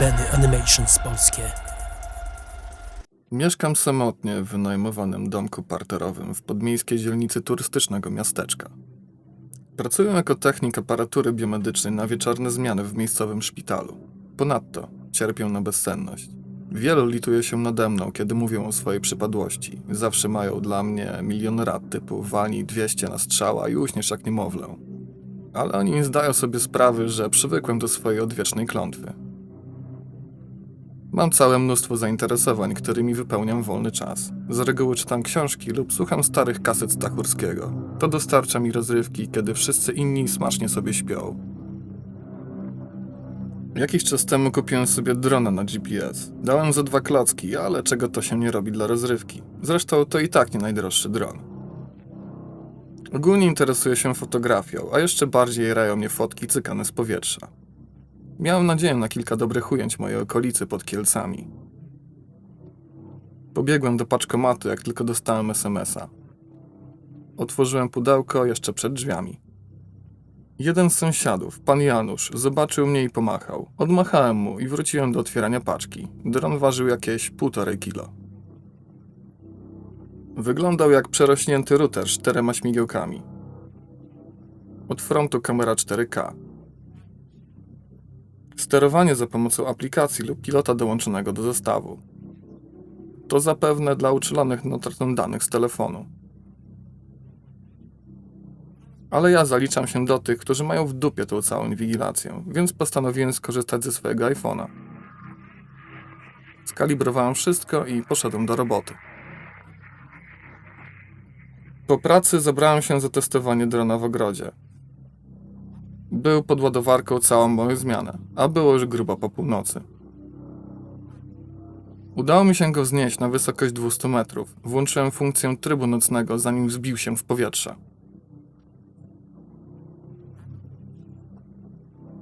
Benny Animations polskie. Mieszkam samotnie w wynajmowanym domku parterowym w podmiejskiej dzielnicy turystycznego miasteczka. Pracuję jako technik aparatury biomedycznej na wieczorne zmiany w miejscowym szpitalu. Ponadto cierpię na bezsenność. Wielu lituje się nade mną, kiedy mówią o swojej przypadłości. Zawsze mają dla mnie milion rad typu walnij 200 na strzała i uśniesz jak niemowlę. Ale oni nie zdają sobie sprawy, że przywykłem do swojej odwiecznej klątwy. Mam całe mnóstwo zainteresowań, którymi wypełniam wolny czas. Z reguły czytam książki lub słucham starych kaset Stachurskiego. To dostarcza mi rozrywki, kiedy wszyscy inni smacznie sobie śpią. Jakiś czas temu kupiłem sobie drona na GPS. Dałem za dwa klocki, ale czego to się nie robi dla rozrywki. Zresztą to i tak nie najdroższy dron. Ogólnie interesuję się fotografią, a jeszcze bardziej rają mnie fotki cykane z powietrza. Miałem nadzieję na kilka dobrych ujęć mojej okolicy pod Kielcami. Pobiegłem do paczkomatu, jak tylko dostałem SMS-a. Otworzyłem pudełko jeszcze przed drzwiami. Jeden z sąsiadów, pan Janusz, zobaczył mnie i pomachał. Odmachałem mu i wróciłem do otwierania paczki. Dron ważył jakieś półtorej kilo. Wyglądał jak przerośnięty router z czterema śmigiełkami. Od frontu kamera 4K. Sterowanie za pomocą aplikacji lub pilota dołączonego do zestawu. To zapewne dla uczulonych na danych z telefonu. Ale ja zaliczam się do tych, którzy mają w dupie tą całą inwigilację, więc postanowiłem skorzystać ze swojego iPhone'a. Skalibrowałem wszystko i poszedłem do roboty. Po pracy zabrałem się za testowanie drona w ogrodzie. Był pod ładowarką całą moją zmianę, a było już grubo po północy. Udało mi się go wznieść na wysokość 200 metrów. Włączyłem funkcję trybu nocnego, zanim wzbił się w powietrze.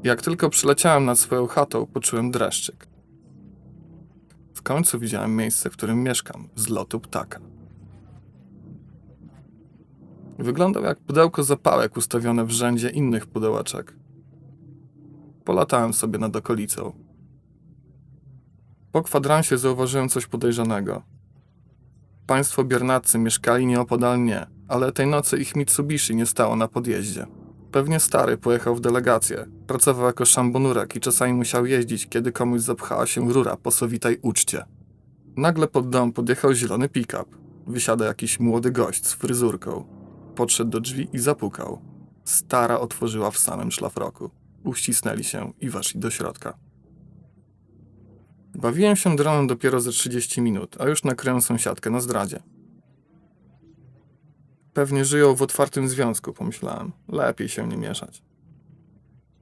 Jak tylko przyleciałem nad swoją chatą, poczułem dreszczyk. W końcu widziałem miejsce, w którym mieszkam, z lotu ptaka. Wyglądał jak pudełko zapałek ustawione w rzędzie innych pudełeczek. Polatałem sobie nad okolicą. Po kwadransie zauważyłem coś podejrzanego. Państwo biernaccy mieszkali nieopodal mnie, ale tej nocy ich Mitsubishi nie stało na podjeździe. Pewnie stary pojechał w delegację, pracował jako szambonurek i czasami musiał jeździć, kiedy komuś zapchała się rura po sowitej uczcie. Nagle pod dom podjechał zielony pick-up. Wysiada jakiś młody gość z fryzurką podszedł do drzwi i zapukał. Stara otworzyła w samym szlafroku. Uścisnęli się i weszli do środka. Bawiłem się dronem dopiero ze 30 minut, a już nakryłem sąsiadkę na zdradzie. Pewnie żyją w otwartym związku, pomyślałem. Lepiej się nie mieszać.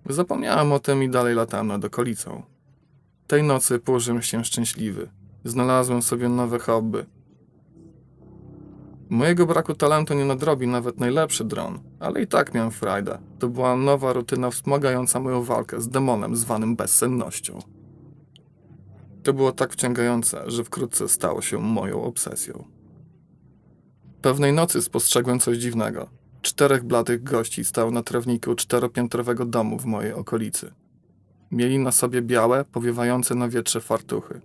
Zapomniałem o tym i dalej latałem nad okolicą. Tej nocy położyłem się szczęśliwy. Znalazłem sobie nowe hobby – Mojego braku talentu nie nadrobi nawet najlepszy dron, ale i tak miałem frajdę. To była nowa rutyna wspomagająca moją walkę z demonem zwanym bezsennością. To było tak wciągające, że wkrótce stało się moją obsesją. Pewnej nocy spostrzegłem coś dziwnego. Czterech bladych gości stało na trawniku czteropiętrowego domu w mojej okolicy. Mieli na sobie białe, powiewające na wietrze fartuchy.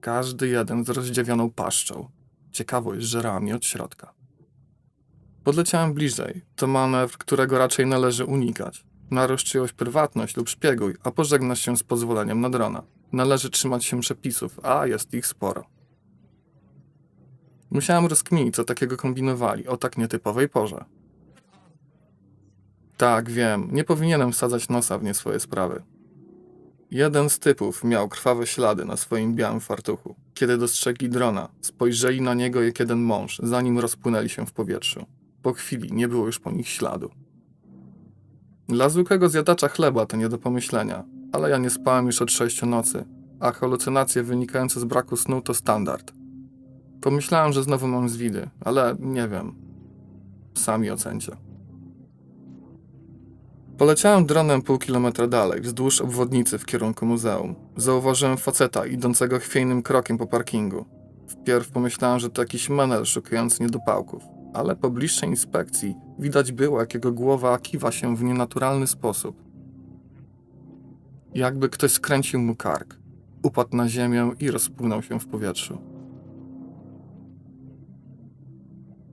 Każdy jeden z rozdziawioną paszczą. Ciekawość żerała mnie od środka. Podleciałem bliżej. To manewr, którego raczej należy unikać. Narusz czyjąś prywatność lub szpieguj, a pożegnasz się z pozwoleniem na drona. Należy trzymać się przepisów, a jest ich sporo. Musiałem rozkminić, co takiego kombinowali o tak nietypowej porze. Tak, wiem, nie powinienem wsadzać nosa w nie swoje sprawy. Jeden z typów miał krwawe ślady na swoim białym fartuchu. Kiedy dostrzegli drona, spojrzeli na niego jak jeden mąż, zanim rozpłynęli się w powietrzu. Po chwili nie było już po nich śladu. Dla zwykłego zjadacza chleba to nie do pomyślenia, ale ja nie spałem już od sześciu nocy, a halucynacje wynikające z braku snu to standard. Pomyślałem, że znowu mam zwidy, ale nie wiem. Sami ocencie. Poleciałem dronem pół kilometra dalej, wzdłuż obwodnicy w kierunku muzeum. Zauważyłem faceta idącego chwiejnym krokiem po parkingu. Wpierw pomyślałem, że to jakiś menel szukający niedopałków, ale po bliższej inspekcji widać było, jak jego głowa kiwa się w nienaturalny sposób. Jakby ktoś skręcił mu kark. upadł na ziemię i rozpłynął się w powietrzu.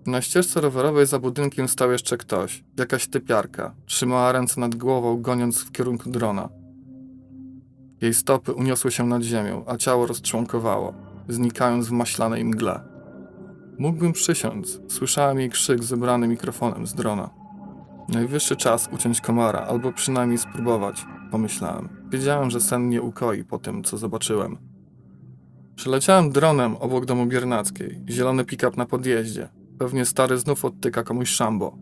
Na ścieżce rowerowej za budynkiem stał jeszcze ktoś, jakaś typiarka. Trzymała ręce nad głową, goniąc w kierunku drona. Jej stopy uniosły się nad ziemią, a ciało rozczłonkowało, znikając w maślanej mgle. Mógłbym przysiąc, słyszałem jej krzyk zebrany mikrofonem z drona. Najwyższy czas uciąć komara, albo przynajmniej spróbować, pomyślałem. Wiedziałem, że sen nie ukoi po tym, co zobaczyłem. Przeleciałem dronem obok domu Biernackiej. Zielony pick-up na podjeździe. Pewnie stary znów odtyka komuś szambo.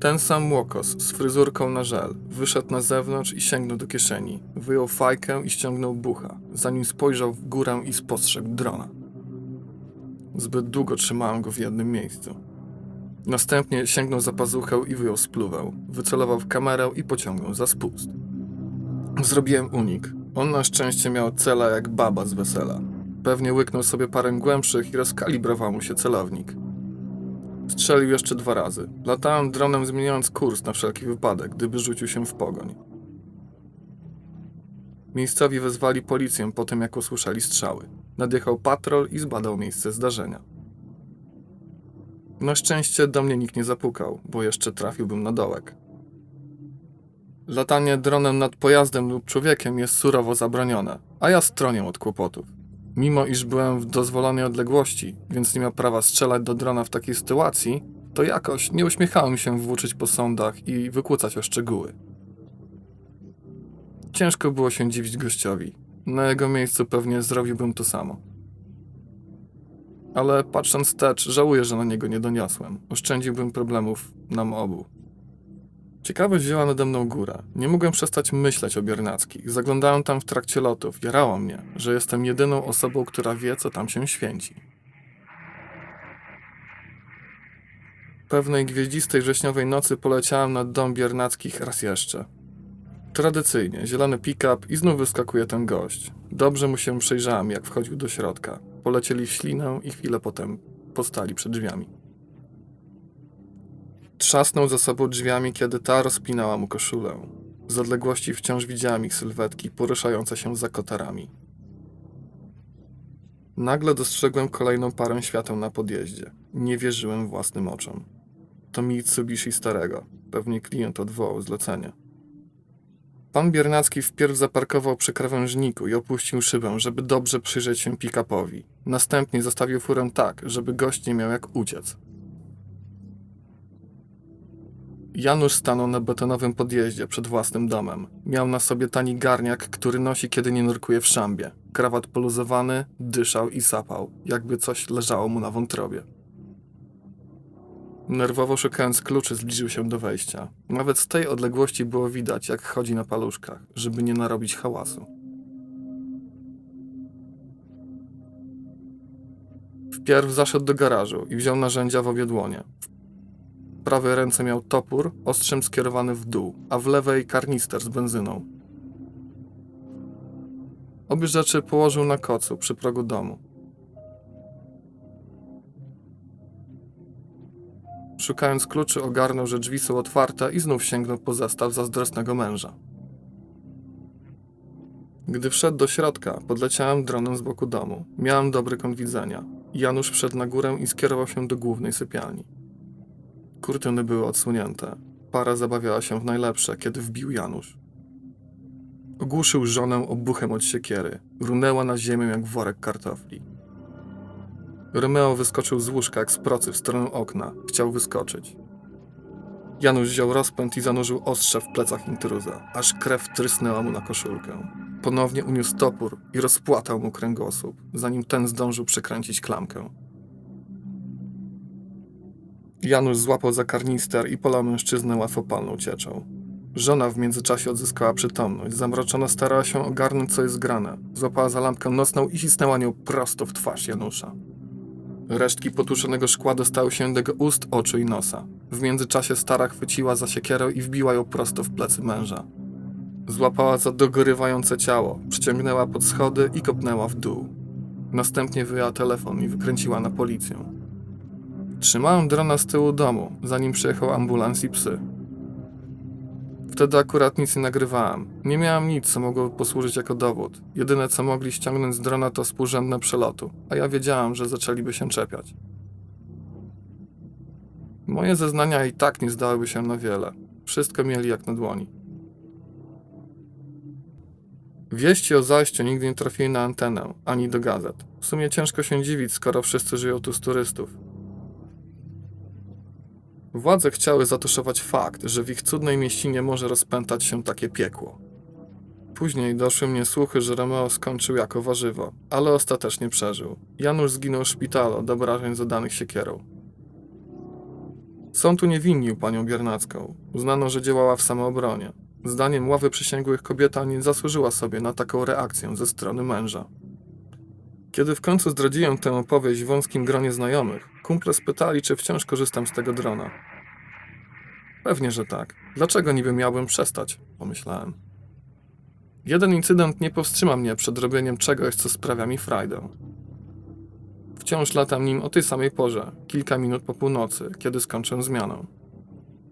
Ten sam łokos z fryzurką na żel wyszedł na zewnątrz i sięgnął do kieszeni. Wyjął fajkę i ściągnął bucha, zanim spojrzał w górę i spostrzegł drona. Zbyt długo trzymałem go w jednym miejscu. Następnie sięgnął za pazuchę i wyjął spluwę. Wycelował w kamerę i pociągnął za spust. Zrobiłem unik. On na szczęście miał cela jak baba z wesela. Pewnie łyknął sobie parę głębszych i rozkalibrował mu się celownik. Strzelił jeszcze dwa razy. Latałem dronem zmieniając kurs na wszelki wypadek, gdyby rzucił się w pogoń. Miejscowi wezwali policję po tym, jak usłyszeli strzały. Nadjechał patrol i zbadał miejsce zdarzenia. Na szczęście do mnie nikt nie zapukał, bo jeszcze trafiłbym na dołek. Latanie dronem nad pojazdem lub człowiekiem jest surowo zabronione, a ja stronię od kłopotów. Mimo iż byłem w dozwolonej odległości, więc nie miał prawa strzelać do drona w takiej sytuacji, to jakoś nie uśmiechałem się włóczyć po sądach i wykłócać o szczegóły. Ciężko było się dziwić gościowi. Na jego miejscu pewnie zrobiłbym to samo. Ale patrząc wstecz, żałuję, że na niego nie doniosłem. Oszczędziłbym problemów nam obu. Ciekawość wzięła nade mną górę. Nie mogłem przestać myśleć o Biernackich. Zaglądałem tam w trakcie lotów. Jarało mnie, że jestem jedyną osobą, która wie, co tam się święci. Pewnej gwieździstej wrześniowej nocy poleciałem nad dom Biernackich raz jeszcze. Tradycyjnie, zielony pick-up i znów wyskakuje ten gość. Dobrze mu się przyjrzałem, jak wchodził do środka. Polecieli w ślinę i chwilę potem postali przed drzwiami. Trzasnął za sobą drzwiami, kiedy ta rozpinała mu koszulę. Z odległości wciąż widziałem ich sylwetki poruszające się za kotarami. Nagle dostrzegłem kolejną parę świateł na podjeździe. Nie wierzyłem własnym oczom. To Mitsubishi starego. Pewnie klient odwołał zlecenie. Pan Biernacki wpierw zaparkował przy krawężniku i opuścił szybę, żeby dobrze przyjrzeć się pick-upowi. Następnie zostawił furę tak, żeby gość nie miał jak uciec. Janusz stanął na betonowym podjeździe przed własnym domem. Miał na sobie tani garniak, który nosi, kiedy nie nurkuje w szambie. Krawat poluzowany, dyszał i sapał, jakby coś leżało mu na wątrobie. Nerwowo szukając kluczy, zbliżył się do wejścia. Nawet z tej odległości było widać, jak chodzi na paluszkach, żeby nie narobić hałasu. Wpierw zaszedł do garażu i wziął narzędzia w obie dłonie. Prawej ręce miał topór, ostrzem skierowany w dół, a w lewej karnister z benzyną. Obie rzeczy położył na kocu przy progu domu. Szukając kluczy, ogarnął, że drzwi są otwarte i znów sięgnął po zestaw zazdrosnego męża. Gdy wszedł do środka, podleciałem dronem z boku domu. Miałem dobry kąt widzenia. Janusz wszedł na górę i skierował się do głównej sypialni. Kurtyny były odsunięte. Para zabawiała się w najlepsze, kiedy wbił Janusz. Ogłuszył żonę obuchem od siekiery. Runęła na ziemię jak worek kartofli. Romeo wyskoczył z łóżka jak z procy w stronę okna. Chciał wyskoczyć. Janusz wziął rozpęd i zanurzył ostrze w plecach intruza, aż krew trysnęła mu na koszulkę. Ponownie uniósł topór i rozpłatał mu kręgosłup, zanim ten zdążył przekręcić klamkę. Janusz złapał za karnister i polał mężczyznę łatwopalną cieczą. Żona w międzyczasie odzyskała przytomność. Zamroczona starała się ogarnąć, co jest grane. Złapała za lampkę nocną i cisnęła nią prosto w twarz Janusza. Resztki potłuczonego szkła dostały się do jego ust, oczu i nosa. W międzyczasie stara chwyciła za siekierę i wbiła ją prosto w plecy męża. Złapała za dogorywające ciało, przyciągnęła pod schody i kopnęła w dół. Następnie wyjęła telefon i wykręciła na policję. Trzymałem drona z tyłu domu, zanim przyjechał ambulans i psy. Wtedy akurat nic nie nagrywałem. Nie miałem nic, co mogłoby posłużyć jako dowód. Jedyne, co mogli ściągnąć z drona, to współrzędne przelotu, a ja wiedziałem, że zaczęliby się czepiać. Moje zeznania i tak nie zdałyby się na wiele. Wszystko mieli jak na dłoni. Wieści o zajściu nigdy nie trafili na antenę, ani do gazet. W sumie ciężko się dziwić, skoro wszyscy żyją tu z turystów. Władze chciały zatuszować fakt, że w ich cudnej mieścinie może rozpętać się takie piekło. Później doszły mnie słuchy, że Romeo skończył jako warzywo, ale ostatecznie przeżył. Janusz zginął w szpitalu od obrażeń zadanych siekierą. Sąd uniewinnił panią Biernacką. Uznano, że działała w samoobronie. Zdaniem ławy przysięgłych kobieta nie zasłużyła sobie na taką reakcję ze strony męża. Kiedy w końcu zdradziłem tę opowieść w wąskim gronie znajomych, kumple spytali, czy wciąż korzystam z tego drona. Pewnie, że tak. Dlaczego niby miałbym przestać? Pomyślałem. Jeden incydent nie powstrzyma mnie przed robieniem czegoś, co sprawia mi frajdę. Wciąż latam nim o tej samej porze, kilka minut po północy, kiedy skończę zmianę.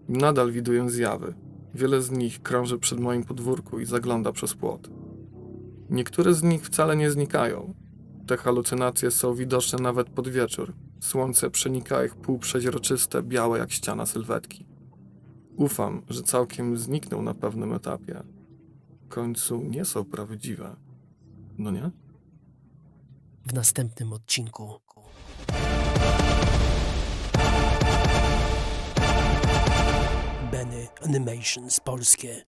Nadal widuję zjawy. Wiele z nich krąży przed moim podwórku i zagląda przez płot. Niektóre z nich wcale nie znikają. Te halucynacje są widoczne nawet pod wieczór. Słońce przenika ich półprzeźroczyste, białe jak ściana sylwetki. Ufam, że całkiem znikną na pewnym etapie. W końcu nie są prawdziwe. No nie? W następnym odcinku. Benny Animations Polskie.